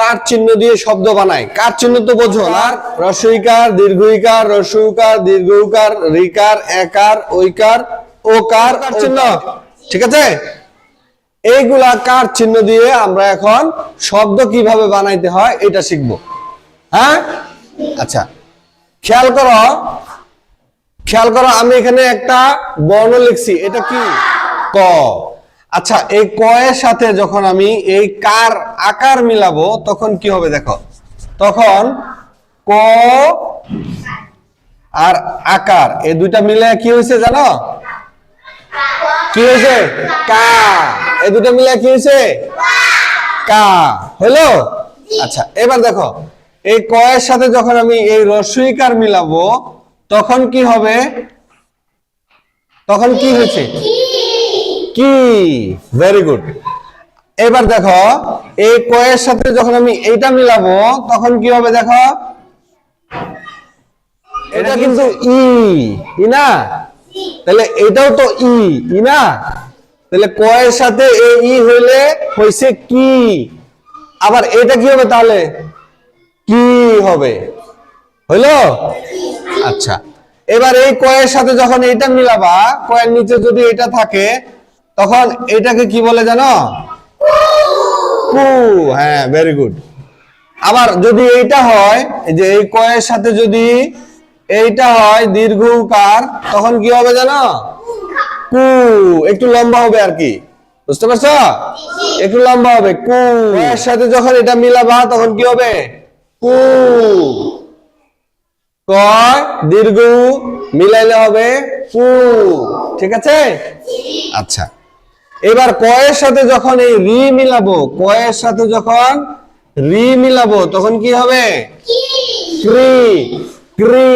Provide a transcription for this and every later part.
কার চিহ্ন দিয়ে শব্দ বানায়? কার চিহ্ন তো বোঝো না? রসইকার দীর্ঘইকার রসুকার দীর্ঘকার রিকার একার ঐকার ওকার কার চিহ্ন। ঠিক আছে? এইগুলা কার চিহ্ন দিয়ে আমরা এখন শব্দ কীভাবে বানাইতে হয় এটা শিখব। হ্যাঁ? আচ্ছা খেয়াল করো। খেয়াল করো আমি এখানে একটা বর্ণ লিখছি। এটা কি? ক। আচ্ছা এই ক এর সাথে যখন আমি এই কার আকার মিলাবো, তখন কি হবে দেখো? তখন ক আর আকার, এই দুইটা মিলে কি হয়েছে জানো? কি হয়েছে? কা। এই দুটো মিলে কি হয়েছে? কা। হলো? আচ্ছা এবার দেখো, এই ক এর সাথে যখন আমি এই রস্বইকার মিলাবো, তখন কি হবে? তখন কি হয়েছে? কি? ভেরি গুড এবার দেখো, এই ক এর সাথে যখন আমি এইটা মিলাবো, তখন কি হবে দেখো? এটা কিন্তু ই ই না? তাহলে এটাও তো ই ই না? তাহলে ক এর সাথে এই ই হইলে হইছে কি? আবার এটা কি হবে তাহলে? কি হবে? হইল? আচ্ছা। এবার এই কয়ের সাথে যখন এটা মিলাবা, কয়ের নিচে যদি এটা থাকে তখন এটাকে কি বলে জানো? কু হ্যাঁ ভেরি গুড আবার যদি এইটা হয় যে এই কয়ের সাথে যদি এইটা হয় দীর্ঘ উকার, তখন কি হবে জানো? কু একটু লম্বা হবে আর কি। বুঝতে পারছ? একটু লম্বা হবে কু এর সাথে যখন এটা মিলাবা, তখন কি হবে? কু কয় দীর্ঘ মিলাইলে হবে কু ঠিক আছে? আচ্ছা। এবার কয়ের সাথে যখন এই রি মিলাবো কয়ের সাথে যখন রি মিলাবো তখন কি হবে? ক্রি ক্রি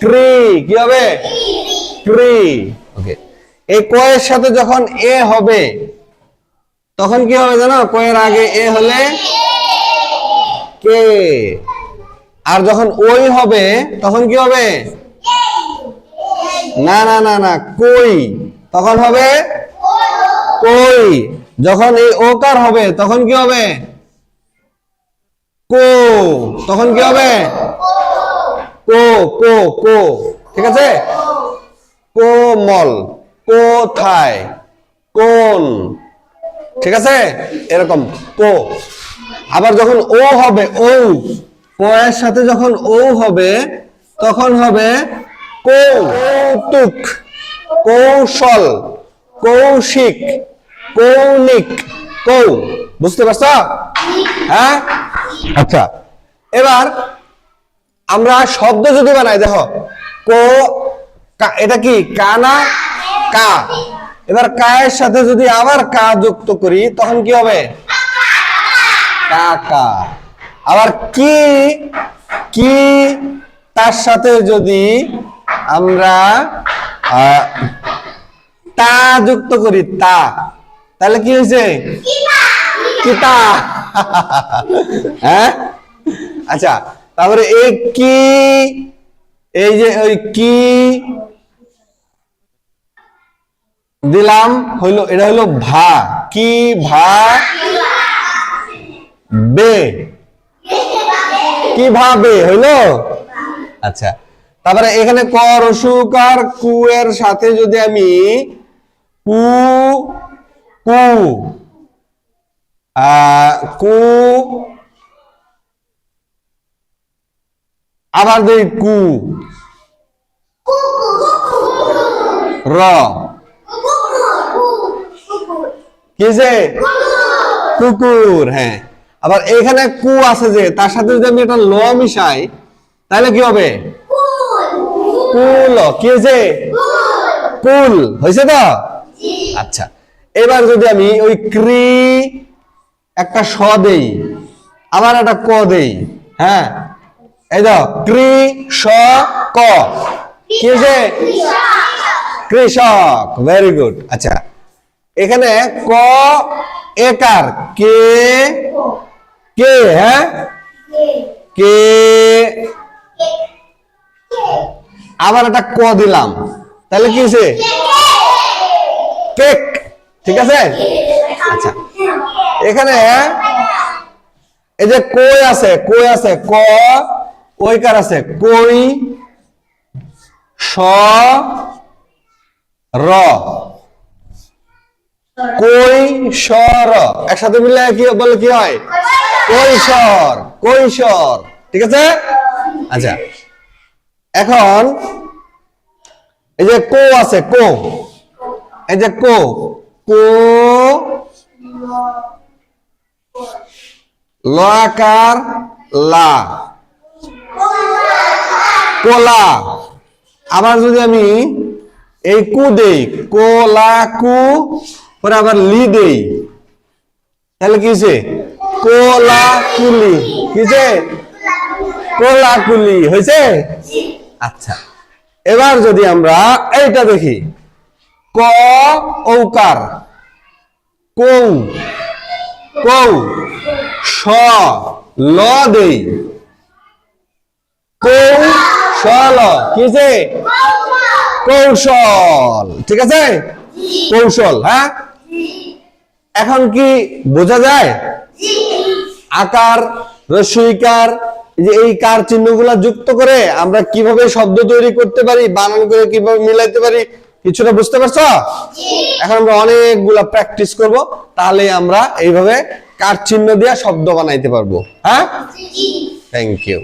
ক্রি কি হবে? ক্রি। ওকে। এই কয়ের সাথে যখন এ হবে তখন কি হবে জানো? কয়ের আগে এ হলে কে? আর যখন ওই হবে তখন কি হবে? না না না না কই। তখন হবে কই? যখন এই ওকার হবে, তখন কি হবে? কো। তখন কি হবে? কো কো কো। ঠিক আছে? কোমল। কোথায়? কোন। ঠিক আছে? এরকম, কো। আবার যখন ও হবে ও কয়ের সাথে যখন ও হবে, তখন হবে কৌতুক। কৌশল। কৌশিক, কৌণিক, কৌ, বুঝতে পারছ? হ্যাঁ? আচ্ছা এবার আমরা শব্দ যদি বানাই, দেখো, কো এটা কি কানা কা। এবার কায়ের সাথে যদি আবার কা যুক্ত করি, তখন কি হবে? কাকা আবার কি কি, তার সাথে যদি আমরা তা যুক্ত করি, তা। তাহলে কি হয়েছে? কিতা। হ্যাঁ? আচ্ছা তারপরে এই কি? এই যে ওই কি? দিলাম, হইল, এটা হইল ভা। কি ভা? বে। হইল? আচ্ছা তারপরে এখানে ক রসুকার কু এর সাথে যদি আমি কু কু কু আবার দেই কু র কি যে? কুকুর হ্যাঁ। আবার এখানে কু আছে যে তার সাথে যদি আমি একটা ল মিশাই তাহলে কি হবে? কুল। কি যে? কুল হয়েছে তো? আচ্ছা এবার যদি আমি ওই ক্রি একটা স দেই, আবার একটা ক দেই হ্যাঁ? এই দাও, ক্রি স ক। কি হয়েছে? কৃষক ভেরি গুড আচ্ছা এখানে ক, একার, কে কে হ্যাঁ? কে, আবার একটা ক দিলাম। তাহলে কি হয়েছে? কেক, ঠিক আছে? আচ্ছা। এখানে এই যে কই আছে কই আছে? ক, ওইকার আছে। কই, স, র। কই সর একসাথে মিলে কি বলে কি হয়? কৈশোর কৈশোর ঠিক আছে? আচ্ছা। এখন এই যে কো আছে, কো। এই যে কো কো লাকার লা। কোলা। আবার যদি আমি এই কু দেই, কোলা কু, পরে আবার লি দেই, তাহলে কি হয়েছে কোলা কুলি। কিছে কোলা কুলি। হয়েছে আচ্ছা। এবার যদি আমরা এইটা দেখি। ক, ঔকার। কৌ। কৌ। স ল দেই। কৌশল কিছে কৌশল। ঠিক আছে? কৌশল হ্যাঁ? এখন কি বোঝা যায়? আকার রস্যইকার যে এই কার চিহ্নগুলা যুক্ত করে আমরা কীভাবে শব্দ তৈরি করতে পারি, বানান করে কীভাবে মিলাইতে পারি কিছুটা বুঝতে পারছ? এখন আমরা অনেকগুলা প্র্যাকটিস করব তাহলে আমরা এইভাবে কার চিহ্ন দিয়ে শব্দ বানাইতে পারব। হ্যাঁ? Thank you